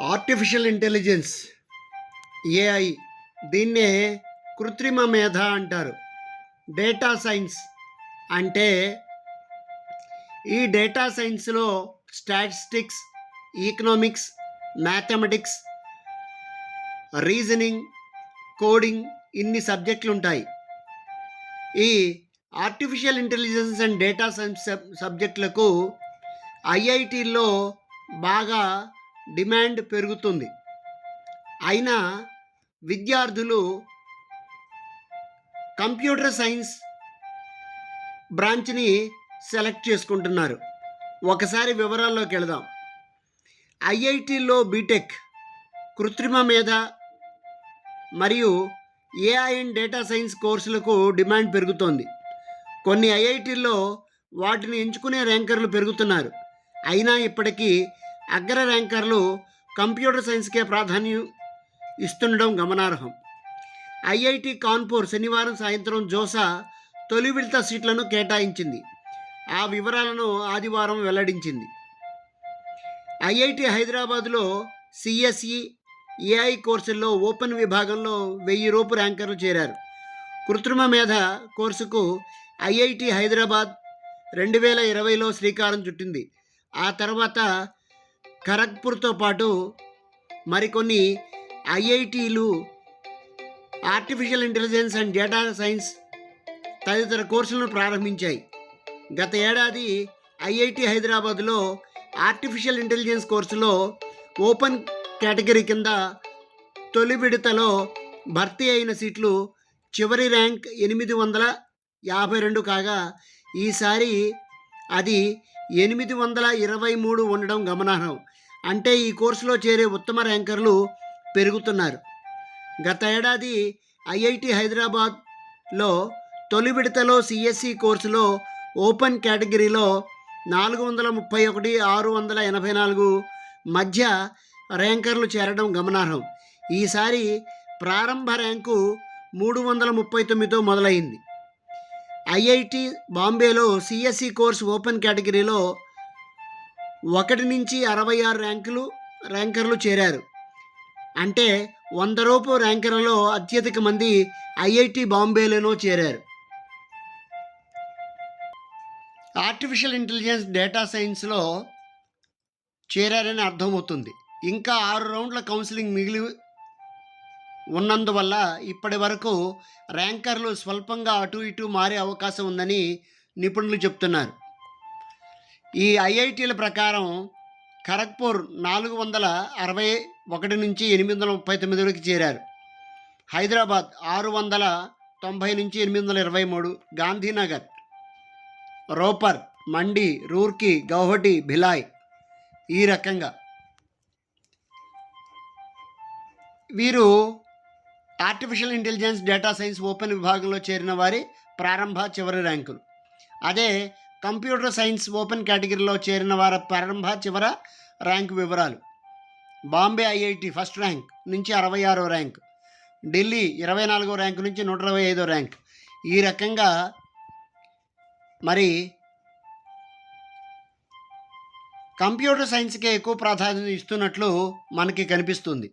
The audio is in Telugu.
ఆర్టిఫిషియల్ ఇంటెలిజెన్స్ ఏఐ దీన్నే కృత్రిమ మేధ అంటారు. డేటా సైన్స్ అంటే ఈ డేటా సైన్స్లో statistics economics mathematics reasoning coding ఇన్ని సబ్జెక్టులు ఉంటాయి. ఈ artificial intelligence and data science సబ్జెక్టులకు ఐఐటీల్లో బాగా డిమాండ్ పెరుగుతుంది. అయినా విద్యార్థులు కంప్యూటర్ సైన్స్ బ్రాంచ్ని సెలెక్ట్ చేసుకుంటున్నారు. ఒకసారి వివరాల్లోకి వెళదాం. ఐఐటిలో బీటెక్ కృత్రిమ మీద మరియు ఏఐ అండ్ డేటా సైన్స్ కోర్సులకు డిమాండ్ పెరుగుతోంది. కొన్ని ఐఐటీల్లో వాటిని ఎంచుకునే ర్యాంకర్లు పెరుగుతున్నారు. అయినా ఇప్పటికీ అగ్ర ర్యాంకర్లు కంప్యూటర్ సైన్స్కే ప్రాధాన్యం ఇస్తుండడం గమనార్హం. ఐఐటి కాన్పూర్ శనివారం సాయంత్రం జోసా తొలి విడత సీట్లను కేటాయించింది. ఆ వివరాలను ఆదివారం వెల్లడించింది. ఐఐటి హైదరాబాద్లో సిఎస్ఈ ఏఐ కోర్సుల్లో ఓపెన్ విభాగంలో వెయ్యి రూపు ర్యాంకర్లు చేరారు. కృత్రిమ మేధ కోర్సుకు ఐఐటి హైదరాబాద్ రెండు వేల ఇరవైలో శ్రీకారం చుట్టింది. ఆ తర్వాత ఖరగ్పూర్తో పాటు మరికొన్ని ఐఐటీలు artificial intelligence and data science తదితర కోర్సులను ప్రారంభించాయి. గత ఏడాది ఐఐటి హైదరాబాద్లో ఆర్టిఫిషియల్ ఇంటెలిజెన్స్ కోర్సులో ఓపెన్ కేటగిరీ కింద తొలి విడతలో భర్తీ అయిన సీట్లు చివరి ర్యాంక్ ఎనిమిది వందల యాభై రెండు కాగా ఈసారి అది ఎనిమిది వందల ఇరవై మూడు ఉండడం గమనార్హం. అంటే ఈ కోర్సులో చేరే ఉత్తమ ర్యాంకర్లు పెరుగుతున్నారు. గత ఏడాది ఐఐటి హైదరాబాద్లో తొలి విడతలో సిఎస్సి కోర్సులో ఓపెన్ కేటగిరీలో నాలుగు వందల ముప్పై ఒకటి ఆరు వందల ఎనభై నాలుగు మధ్య ర్యాంకర్లు చేరడం గమనార్హం. ఈసారి ప్రారంభ ర్యాంకు మూడు వందల ముప్పై తొమ్మిదితో మొదలైంది. ఐఐటి బాంబేలో సిఎస్సి కోర్సు ఓపెన్ కేటగిరీలో ఒకటి నుంచి అరవై ఆరు ర్యాంకులు ర్యాంకర్లు చేరారు. అంటే వంద రూపు ర్యాంకర్లలో అత్యధిక మంది ఐఐటి బాంబేలోనూ చేరారు. ఆర్టిఫిషియల్ ఇంటెలిజెన్స్ డేటా సైన్స్లో చేరారని అర్థమవుతుంది. ఇంకా ఆరు రౌండ్ల కౌన్సిలింగ్ మిగిలి ఉన్నందువల్ల ఇప్పటి వరకు ర్యాంకర్లు స్వల్పంగా అటు ఇటు మారే అవకాశం ఉందని నిపుణులు చెప్తున్నారు. ఈ ఐఐటీల ప్రకారం ఖరగ్పూర్ నాలుగు వందల అరవై ఒకటి నుంచి ఎనిమిది వందల ముప్పై తొమ్మిది వరకు చేరారు. హైదరాబాద్ ఆరు వందల తొంభై నుంచి ఎనిమిది వందల ఇరవై మూడు. గాంధీనగర్ రోపర్ మండి రూర్కి గౌహటి భిలాయ్ ఈ రకంగా. వీరు artificial intelligence data science open విభాగంలో చేరిన వారి ప్రారంభ చివరి ర్యాంకులు. అదే కంప్యూటర్ సైన్స్ ఓపెన్ కేటగిరీలో చేరిన వారి ప్రారంభ చివర ర్యాంక్ వివరాలు. బాంబే ఐఐటి ఫస్ట్ ర్యాంక్ నుంచి అరవై ఆరో ర్యాంక్. ఢిల్లీ ఇరవై నాలుగో ర్యాంక్ నుంచి నూట ఇరవై ఐదో ర్యాంక్. ఈ రకంగా మరి కంప్యూటర్ సైన్స్కే ఎక్కువ ప్రాధాన్యత ఇస్తున్నట్లు మనకి కనిపిస్తుంది.